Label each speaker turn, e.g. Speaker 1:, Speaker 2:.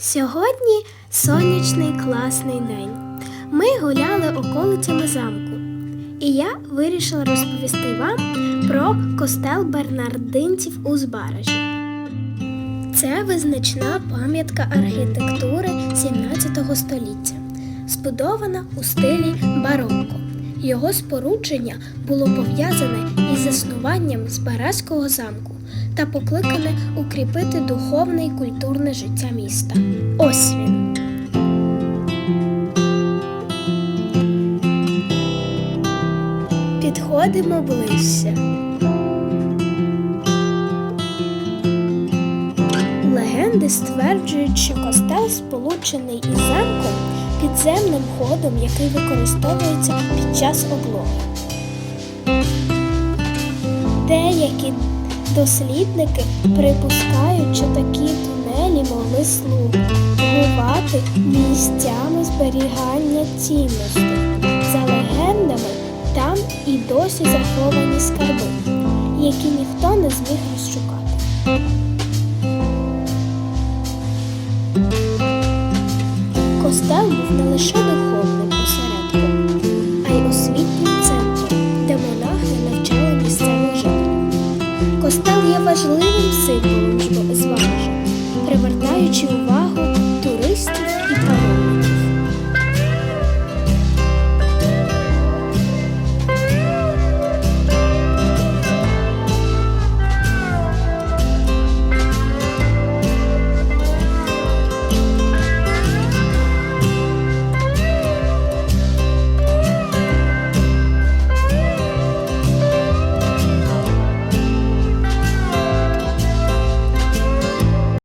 Speaker 1: Сьогодні сонячний класний день. Ми гуляли околицями замку, і я вирішила розповісти вам про костел бернардинців у Збаражі. Це визначна пам'ятка архітектури 17 століття, збудована у стилі барокко. Його спорудження було пов'язане із заснуванням Збаразького замку та покликане укріпити духовне і культурне життя міста. Ось він. Підходимо ближче. Легенди стверджують, що костел сполучений із замком підземним ходом, який використовується під час облоги. Деякі дослідники припускають, що такі тунелі могли слугувати місцями зберігання цінностей. За легендами, там і досі заховані скарби, які ніхто не зміг розшукати. Не лише духовним осередком, а й освітнім центром, де монахи навчали місцевих жителів. Костел є важливим символом зважа, привертаючи увагу